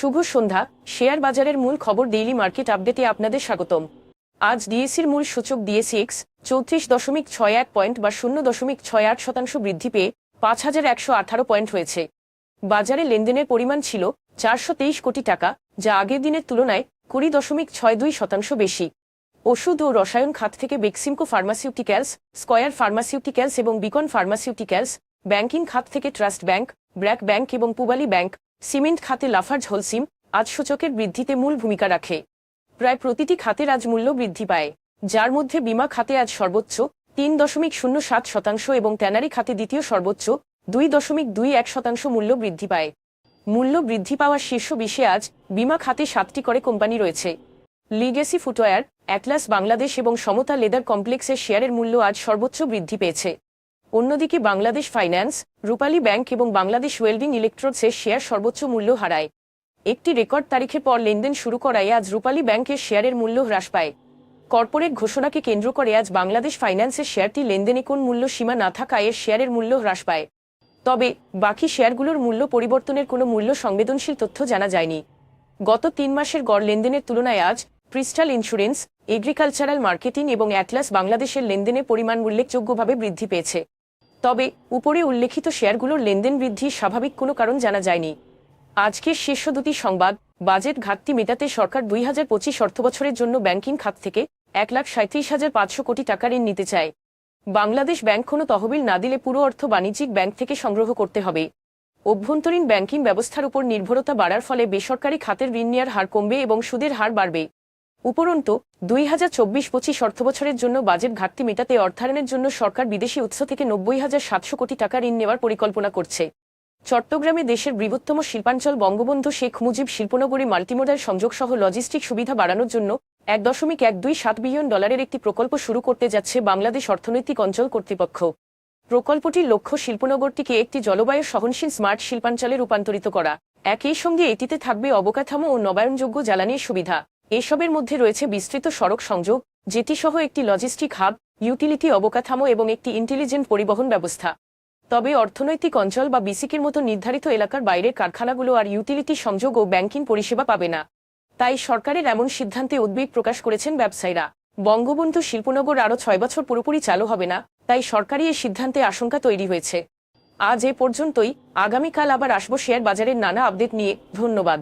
শুভ সন্ধ্যা। Share বাজারের মূল খবর ডেইলি মার্কেট আপডেটে আপনাদের স্বাগতম। আজ ডিএসির মূল সূচক ডিএসিএক্স চৌত্রিশ দশমিক ছয় এক পয়েন্ট বা শূন্য দশমিক ছয় আট শতাংশ বৃদ্ধি পেয়ে পাঁচ হাজার একশো আঠারো পয়েন্ট হয়েছে। বাজারে লেনদেনের পরিমাণ ছিল চারশো তেইশ কোটি টাকা, যা আগের দিনের তুলনায় কুড়ি দশমিক ছয় দুই শতাংশ বেশি। ওষুধ ও রসায়ন খাত থেকে বেক্সিমকো ফার্মাসিউটিক্যালস, স্কয়ার ফার্মাসিউটিক্যালস এবং বিকন ফার্মাসিউটিক্যালস, ব্যাংকিং খাত থেকে ট্রাস্ট ব্যাংক, ব্র্যাক ব্যাংক এবং পুবালি ব্যাংক সিমেন্ট খাতে লাফার্জ হোলসিম আজ সূচকের বৃদ্ধিতে মূল ভূমিকা রাখে। প্রায় প্রতিটি খাতের আজ মূল্য বৃদ্ধি পায়। যার মধ্যে বিমা খাতে আজ সর্বোচ্চ তিন দশমিক শূন্য সাত শতাংশ এবং ট্যানারি খাতে দ্বিতীয় সর্বোচ্চ দুই দশমিক দুই এক শতাংশ মূল্য বৃদ্ধি পায়। মূল্য বৃদ্ধি পাওয়ার শীর্ষ বিষয়ে আজ বিমা খাতে সাতটি করে কোম্পানি রয়েছে। লিগেসি ফুটওয়্যার, অ্যাটলাস বাংলাদেশ এবং সমতা লেদার কমপ্লেক্সের শেয়ারের মূল্য আজ সর্বোচ্চ বৃদ্ধি পেয়েছে। অন্যদিকে বাংলাদেশ ফাইন্যান্স, রূপালী ব্যাংক এবং বাংলাদেশ ওয়েলডিং ইলেকট্রোডসের শেয়ার সর্বোচ্চ মূল্য হারায়। একটি রেকর্ড তারিখের পর লেনদেন শুরু করায় আজ রূপালী ব্যাংকের শেয়ারের মূল্য হ্রাস পায়। কর্পোরেট ঘোষণাকে কেন্দ্র করে আজ বাংলাদেশ ফাইন্যান্সের শেয়ারটি লেনদেনে কোন মূল্য সীমা না থাকায় এর শেয়ারের মূল্য হ্রাস পায়। তবে বাকি শেয়ারগুলোর মূল্য পরিবর্তনের কোনো মূল্য সংবেদনশীল তথ্য জানা যায়নি। গত তিন মাসের গড় লেনদেনের তুলনায় আজ ক্রিস্টাল ইন্স্যুরেন্স, এগ্রিকালচারাল মার্কেটিং এবং অ্যাটলাস বাংলাদেশের লেনদেনের পরিমাণ উল্লেখযোগ্যভাবে বৃদ্ধি পেয়েছে। তবে উপরে উল্লেখিত শেয়ারগুলোর লেনদেন বৃদ্ধির স্বাভাবিক কোনো কারণ জানা যায়নি। আজকের শীর্ষ দুটি সংবাদ, বাজেট ঘাটতি মেটাতে সরকার দুই হাজার পঁচিশ অর্থবছরের জন্য ব্যাংকিং খাত থেকে এক লাখ সাঁত্রিশ হাজার পাঁচশো কোটি টাকা ঋণ নিতে চায়। বাংলাদেশ ব্যাংক কোনো তহবিল না দিলে পুরো অর্থ বাণিজ্যিক ব্যাংক থেকে সংগ্রহ করতে হবে। অভ্যন্তরীণ ব্যাংকিং ব্যবস্থার উপর নির্ভরতা বাড়ার ফলে বেসরকারি খাতের ঋণ নেওয়ার হার কমবে এবং সুদের হার বাড়বে। উপরন্তু, দুই হাজার চব্বিশ পঁচিশ অর্থবছরের জন্য বাজেট ঘাটতি মেটাতে অর্থায়নের জন্য সরকার বিদেশি উৎস থেকে নব্বই হাজার সাতশো কোটি টাকা ঋণ নেওয়ার পরিকল্পনা করছে। চট্টগ্রামে দেশের বৃহত্তম শিল্পাঞ্চল বঙ্গবন্ধু শেখ মুজিব শিল্পনগরী মাল্টিমোডাল সংযোগ সহ লজিস্টিক সুবিধা বাড়ানোর জন্য এক দশমিক এক দুই সাত বিলিয়ন ডলারের একটি প্রকল্প শুরু করতে যাচ্ছে বাংলাদেশ অর্থনৈতিক অঞ্চল কর্তৃপক্ষ। প্রকল্পটির লক্ষ্য শিল্পনগরটিকে একটি জলবায়ু সহনশীল স্মার্ট শিল্পাঞ্চলে রূপান্তরিত করা। একই সঙ্গে এটিতে থাকবে অবকাঠামো ও নবায়নযোগ্য জ্বালানির সুবিধা। এসবের মধ্যে রয়েছে বিস্তৃত সড়ক সংযোগ যেটি সহ একটি লজিস্টিক হাব ইউটিলিটি অবকাঠামো এবং একটি ইন্টেলিজেন্ট পরিবহন ব্যবস্থা। তবে অর্থনৈতিক অঞ্চল বা বিসিকের মতো নির্ধারিত এলাকার বাইরের কারখানাগুলো আর ইউটিলিটি সংযোগ ও ব্যাংকিং পরিষেবা পাবে না। তাই সরকারের এমন সিদ্ধান্তে উদ্বেগ প্রকাশ করেছেন ব্যবসায়ীরা। বঙ্গবন্ধু শিল্পনগর আরও ছয় বছর পুরোপুরি চালু হবে না, তাই সরকারি এই সিদ্ধান্তে আশঙ্কা তৈরি হয়েছে। আজ এ পর্যন্তই, আগামীকাল আবার আসব শেয়ার বাজারের নানা আপডেট নিয়ে, ধন্যবাদ।